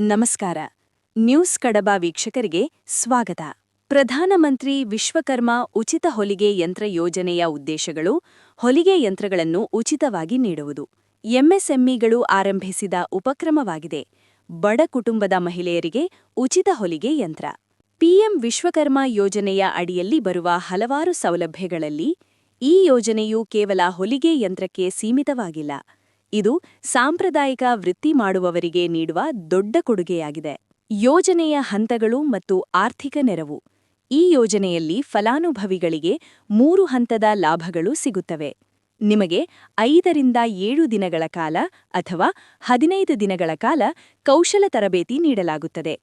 ನಮಸ್ಕಾರ. ನ್ಯೂಸ್ ಕಡಬ ವೀಕ್ಷಕರಿಗೆ ಸ್ವಾಗತ. ಪ್ರಧಾನಮಂತ್ರಿ ವಿಶ್ವಕರ್ಮ ಉಚಿತ ಹೊಲಿಗೆ ಯಂತ್ರ ಯೋಜನೆಯ ಉದ್ದೇಶಗಳು, ಹೊಲಿಗೆ ಯಂತ್ರಗಳನ್ನು ಉಚಿತವಾಗಿ ನೀಡುವುದು. ಎಂಎಸ್ಎಂಇಗಳು ಆರಂಭಿಸಿದ ಉಪಕ್ರಮವಾಗಿದೆ. ಬಡ ಕುಟುಂಬದ ಮಹಿಳೆಯರಿಗೆ ಉಚಿತ ಹೊಲಿಗೆ ಯಂತ್ರ. ಪಿಎಂ ವಿಶ್ವಕರ್ಮ ಯೋಜನೆಯ ಅಡಿಯಲ್ಲಿ ಬರುವ ಹಲವಾರು ಸೌಲಭ್ಯಗಳಲ್ಲಿ ಈ ಯೋಜನೆಯು ಕೇವಲ ಹೊಲಿಗೆ ಯಂತ್ರಕ್ಕೆ ಸೀಮಿತವಾಗಿಲ್ಲ. ಇದು ಸಾಂಪ್ರದಾಯಿಕ ವೃತ್ತಿ ಮಾಡುವವರಿಗೆ ನೀಡುವ ದೊಡ್ಡ ಕೊಡುಗೆಯಾಗಿದೆ. ಯೋಜನೆಯ ಹಂತಗಳು ಮತ್ತು ಆರ್ಥಿಕ ನೆರವು. ಈ ಯೋಜನೆಯಲ್ಲಿ ಫಲಾನುಭವಿಗಳಿಗೆ ಮೂರು ಹಂತದ ಲಾಭಗಳು ಸಿಗುತ್ತವೆ. ನಿಮಗೆ ಐದರಿಂದ ಏಳು ದಿನಗಳ ಕಾಲ ಅಥವಾ ಹದಿನೈದು ದಿನಗಳ ಕಾಲ ಕೌಶಲ ತರಬೇತಿ ನೀಡಲಾಗುತ್ತದೆ.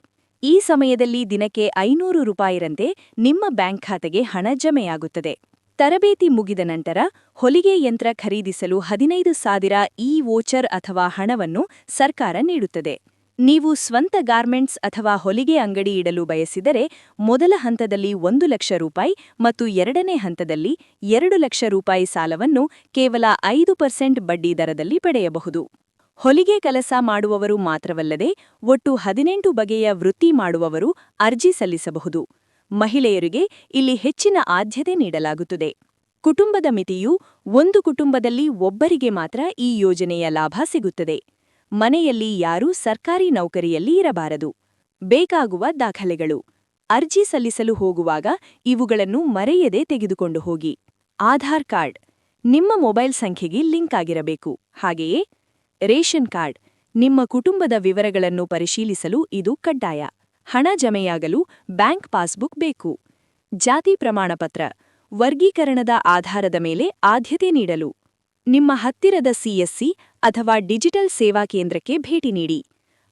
ಈ ಸಮಯದಲ್ಲಿ ದಿನಕ್ಕೆ ಐನೂರು ರೂಪಾಯಿರಂತೆ ನಿಮ್ಮ ಬ್ಯಾಂಕ್ ಖಾತೆಗೆ ಹಣ ಜಮೆಯಾಗುತ್ತದೆ. ತರಬೇತಿ ಮುಗಿದ ನಂತರ ಹೊಲಿಗೆ ಯಂತ್ರ ಖರೀದಿಸಲು ಹದಿನೈದು ಸಾವಿರ ಇ ವೋಚರ್ ಅಥವಾ ಹಣವನ್ನು ಸರ್ಕಾರ ನೀಡುತ್ತದೆ. ನೀವು ಸ್ವಂತ ಗಾರ್ಮೆಂಟ್ಸ್ ಅಥವಾ ಹೊಲಿಗೆ ಅಂಗಡಿ ಇಡಲು ಬಯಸಿದರೆ ಮೊದಲ ಹಂತದಲ್ಲಿ ಒಂದು ಲಕ್ಷ ರೂಪಾಯಿ ಮತ್ತು ಎರಡನೇ ಹಂತದಲ್ಲಿ ಎರಡು ಲಕ್ಷ ರೂಪಾಯಿ ಸಾಲವನ್ನು ಕೇವಲ ಐದು ಪರ್ಸೆಂಟ್ ಬಡ್ಡಿ ದರದಲ್ಲಿ ಪಡೆಯಬಹುದು. ಹೊಲಿಗೆ ಕೆಲಸ ಮಾಡುವವರು ಮಾತ್ರವಲ್ಲದೆ ಒಟ್ಟು ಹದಿನೆಂಟು ಬಗೆಯ ವೃತ್ತಿ ಮಾಡುವವರು ಅರ್ಜಿ ಸಲ್ಲಿಸಬಹುದು. ಮಹಿಳೆಯರಿಗೆ ಇಲ್ಲಿ ಹೆಚ್ಚಿನ ಆದ್ಯತೆ ನೀಡಲಾಗುತ್ತದೆ. ಕುಟುಂಬದ ಮಿತಿಯು ಒಂದು ಕುಟುಂಬದಲ್ಲಿ ಒಬ್ಬರಿಗೆ ಮಾತ್ರ ಈ ಯೋಜನೆಯ ಲಾಭ ಸಿಗುತ್ತದೆ. ಮನೆಯಲ್ಲಿ ಯಾರೂ ಸರ್ಕಾರಿ ನೌಕರಿಯಲ್ಲಿ ಇರಬಾರದು. ಬೇಕಾಗುವ ದಾಖಲೆಗಳು. ಅರ್ಜಿ ಸಲ್ಲಿಸಲು ಹೋಗುವಾಗ ಇವುಗಳನ್ನು ಮರೆಯದೆ ತೆಗೆದುಕೊಂಡು ಹೋಗಿ. ಆಧಾರ್ ಕಾರ್ಡ್. ನಿಮ್ಮ ಮೊಬೈಲ್ ಸಂಖ್ಯೆಗೆ ಲಿಂಕ್ ಆಗಿರಬೇಕು. ಹಾಗೆಯೇ ರೇಷನ್ ಕಾರ್ಡ್. ನಿಮ್ಮ ಕುಟುಂಬದ ವಿವರಗಳನ್ನು ಪರಿಶೀಲಿಸಲು ಇದು ಕಡ್ಡಾಯ. ಹಣ ಜಮೆಯಾಗಲು ಬ್ಯಾಂಕ್ ಪಾಸ್ಬುಕ್ ಬೇಕು. ಜಾತಿ ಪ್ರಮಾಣಪತ್ರ, ವರ್ಗೀಕರಣದ ಆಧಾರದ ಮೇಲೆ ಆದ್ಯತೆ ನೀಡಲು. ನಿಮ್ಮ ಹತ್ತಿರದ ಸಿಎಸ್ಸಿ ಅಥವಾ ಡಿಜಿಟಲ್ ಸೇವಾ ಕೇಂದ್ರಕ್ಕೆ ಭೇಟಿ ನೀಡಿ.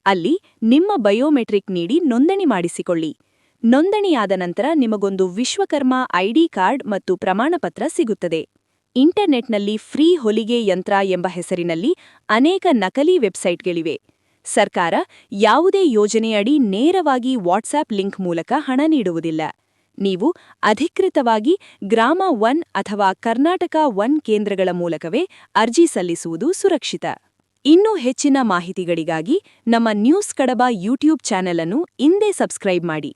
ಅಲ್ಲಿ ನಿಮ್ಮ ಬಯೋಮೆಟ್ರಿಕ್ ನೀಡಿ ನೋಂದಣಿ ಮಾಡಿಸಿಕೊಳ್ಳಿ. ನೋಂದಣಿಯಾದ ನಂತರ ನಿಮಗೊಂದು ವಿಶ್ವಕರ್ಮ ಐಡಿ ಕಾರ್ಡ್ ಮತ್ತು ಪ್ರಮಾಣಪತ್ರ ಸಿಗುತ್ತದೆ. ಇಂಟರ್ನೆಟ್ನಲ್ಲಿ ಫ್ರೀ ಹೊಲಿಗೆ ಯಂತ್ರ ಎಂಬ ಹೆಸರಿನಲ್ಲಿ ಅನೇಕ ನಕಲಿ ವೆಬ್ಸೈಟ್ಗಳಿವೆ. ಸರ್ಕಾರ ಯಾವುದೇ ಯೋಜನೆಯಡಿ ನೇರವಾಗಿ ವಾಟ್ಸ್ಆಪ್ ಲಿಂಕ್ ಮೂಲಕ ಹಣ ನೀಡುವುದಿಲ್ಲ. ನೀವು ಅಧಿಕೃತವಾಗಿ ಗ್ರಾಮ ಒನ್ ಅಥವಾ ಕರ್ನಾಟಕ ಒನ್ ಕೇಂದ್ರಗಳ ಮೂಲಕವೇ ಅರ್ಜಿ ಸಲ್ಲಿಸುವುದು ಸುರಕ್ಷಿತ. ಇನ್ನೂ ಹೆಚ್ಚಿನ ಮಾಹಿತಿಗಳಿಗಾಗಿ ನಮ್ಮ ನ್ಯೂಸ್ ಕಡಬ ಯೂಟ್ಯೂಬ್ ಚಾನೆಲ್ ಅನ್ನು ಇಂದೇ ಸಬ್ಸ್ಕ್ರೈಬ್ ಮಾಡಿ.